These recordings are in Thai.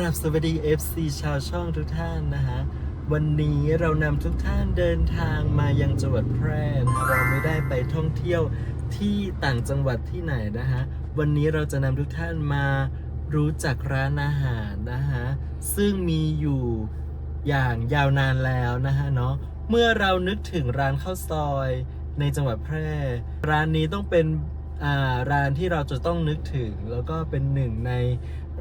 ราบสวัสดี FC ชาวช่องทุกท่านนะฮะ วันนี้เรานำทุกท่านเดินทางมายังจังหวัดแพร่นะเราไม่ได้ไปท่องเที่ยวที่ต่างจังหวัดที่ไหนนะฮะ วันนี้เราจะนำทุกท่านมารู้จักร้านอาหารนะฮะ ซึ่งมีอยู่อย่างยาวนานแล้วนะฮะเนาะ เมื่อเรานึกถึงร้านข้าวซอยในจังหวัดแพร่ ร้านนี้ต้องเป็น ร้านที่เราจะต้องนึกถึง แล้วก็เป็นหนึ่งใน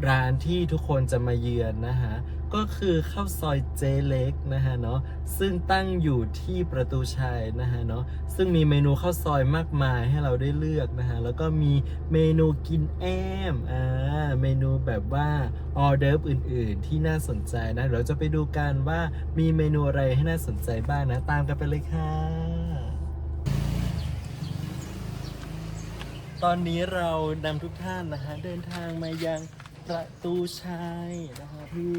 ร้านที่ทุกคนจะมาเยือนนะฮะ ก็คือข้าวซอยเจเล็กนะฮะเนาะซึ่งตั้งอยู่ที่ประตูชัยนะฮะเนาะซึ่งมีเมนูข้าวซอยมากมายให้เราได้เลือกนะฮะ แล้วก็มีเมนูกินแอมอ่าเมนูแบบว่าออเดิร์ฟอื่น ๆ ที่น่าสนใจนะเดี๋ยวเราจะไปดูกันว่ามีเมนูอะไรให้น่าสนใจบ้างนะ ตามกันไปเลยค่ะ ตอนนี้เรานำทุกท่านนะฮะเดินทางมายังประตูชัยนะฮะที่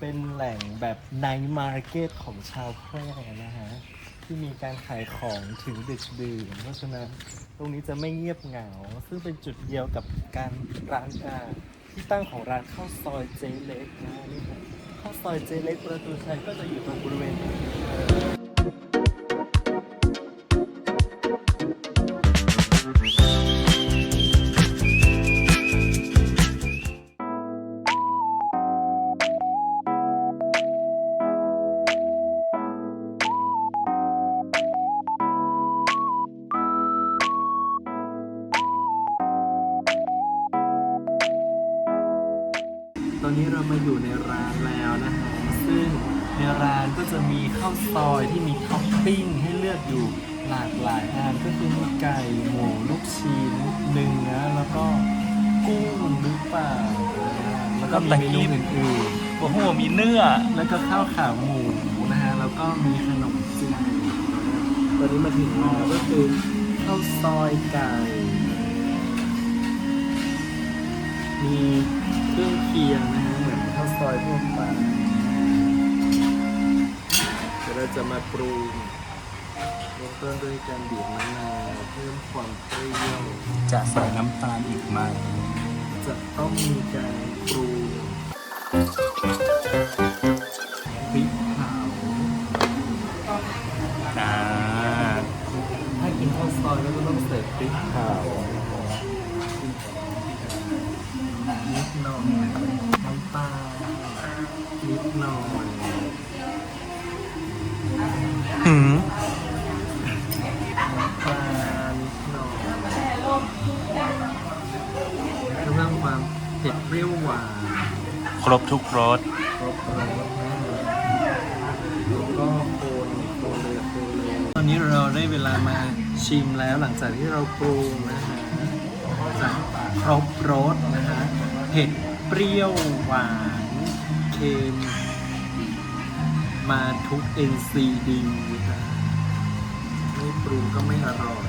เป็นแหล่งแบบไนท์มาร์เก็ตของชาวแพร่นะฮะที่มีการขายของถึงดึกดื่นเพราะฉะนั้นตรงนี้จะไม่เงียบเหงา ซึ่งเป็นจุดเดียวกับการร้านอาที่ตั้งของร้านข้าวซอยเจเล็กนะนี่ครับข้าวซอยเจเล็กประตูชัยก็จะอยู่ตรงบริเวณนี้ อนนี้เรามาอยู่ในร้านแล้วนะฮะซึ่งในร้านก็จะมีข้าวซอยที่มีท็อปปิ้งให้เลือกอยู่หลากหลายอันก็คือมีไก่หมูลูกชิ้นเนื้อแล้วก็กุ้งหรือเปล่าแล้วก็มีเมนูอื่นๆโอ้โหมีเนื้อแล้วก็ข้าวขาหมูนะฮะแล้วก็มีขนมจีนตอนนี้มาถึงแล้วก็คือข้าวซอยไก่มีเครื่องเคียงนะฮะ ซอยทั่วไปเดี๋ยวเราจะมาปรุงเริ่มต้นด้วยการบีบมะนาวเพิ่มความเปรี้ยวจะใส่น้ำตาลอีกไหมจะต้องมีการปรุงพริกเผาอ่าถ้ากินข้าวซอยก็ต้องใส่พริกเผา อนหืมความหนอยเพิ่มความเผ็ดเปรี้ยวหวานครบทุกรสครบรสแล้วก็โคนโคนเลยโคนเลยตอนนี้เราได้เวลามาชิมแล้วหลังจากที่เราปรุงนะฮะจะครบรสนะฮะเผ็ดเปรี้ยวหวานเค็ม มาทุก NCD นะไม่ปรุงก็ไม่อร่อย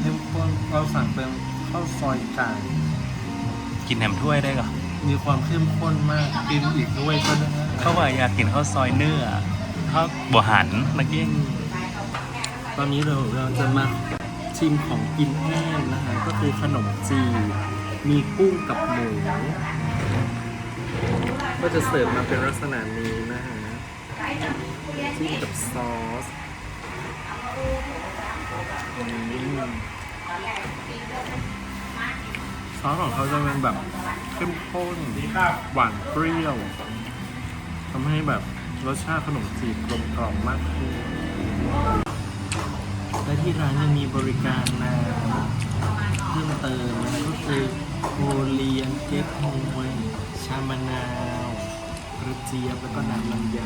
เข้มข้นเราสั่งเป็นข้าวซอยไก่กินแหนมถ้วยได้เหรอมีความเข้มข้นมากกินอีกด้วยก็ได้เขาว่าอยากกินข้าวซอยเนื้อข้าวบัวหันเมื่อกี้ตอนนี้เราเราจะมา ชิมของกินแห้งนะฮะก็คือขนมจีบมีกุ้งกับหมูก็จะเสิร์ฟมาเป็นลักษณะนี้นะฮะจิ้มกับซอสซอสของเขาจะเป็นแบบเข้มข้นหวานเปรี้ยวทำให้แบบรสชาติขนมจีบกลมกล่อมมากขึ้น ที่ร้านยังมีบริการน้ำเพิ่มเติมนก็คือโอเลียนเก๊กฮวยชามะนาวกระเจี๊ยบแล้วก็น้ำลำไย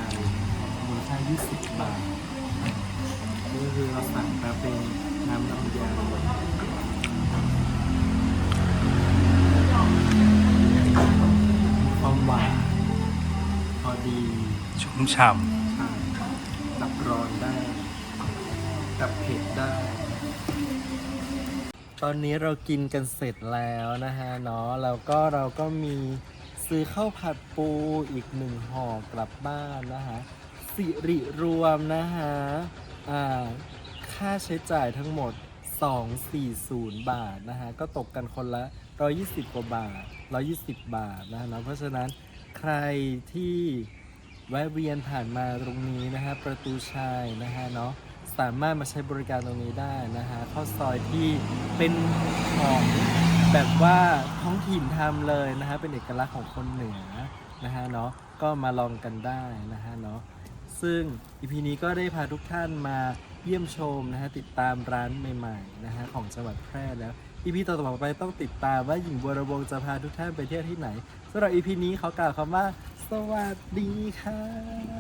มูลค่า 20 บาทนี่ก็คือเราสั่งมาเป็นน้ำลำไยความหวานพอดีชุ่มฉ่ำดับร้อนได้ ดับเผ็ดได้ ตอนนี้เรากินกันเสร็จแล้วนะฮะเนาะแล้วก็เราก็มีซื้อข้าวผัดปูอีกหนึ่งห่อกลับบ้านนะฮะสิริรวมนะฮะอ่าค่าใช้จ่ายทั้งหมด 240 บาทนะฮะก็ตกกันคนละ 120 กว่าบาท 120 บาทนะฮะเนาะเพราะฉะนั้นใครที่แวะเวียนผ่านมาตรงนี้นะฮะประตูชัยนะฮะเนาะ สามารถมาใช้บริการตรงนี้ได้นะฮะข้าวซอยที่เป็นของแบบว่าท้องถิ่นทำเลยนะฮะเป็นเอกลักษณ์ของคนเหนือนะฮะเนาะก็มาลองกันได้นะฮะเนาะซึ่งอีพีนี้ก็ได้พาทุกท่านมาเยี่ยมชมนะฮะติดตามร้านใหม่ๆนะฮะของจังหวัดแพร่แล้วอีพีต่อๆไปต้องติดตามว่าหญิงบัวระวงจะพาทุกท่านไปเที่ยวที่ไหนสำหรับอีพีนี้เขากล่าวคำว่า สวัสดีค่ะ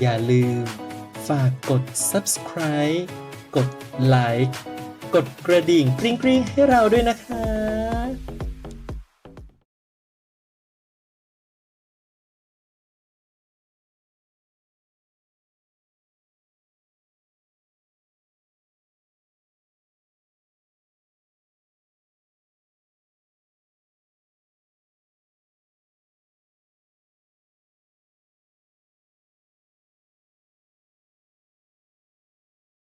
อย่าลืม ฝากกด subscribe กดไลค์กดกระดิ่งกริ๊งๆให้เราด้วยนะคะ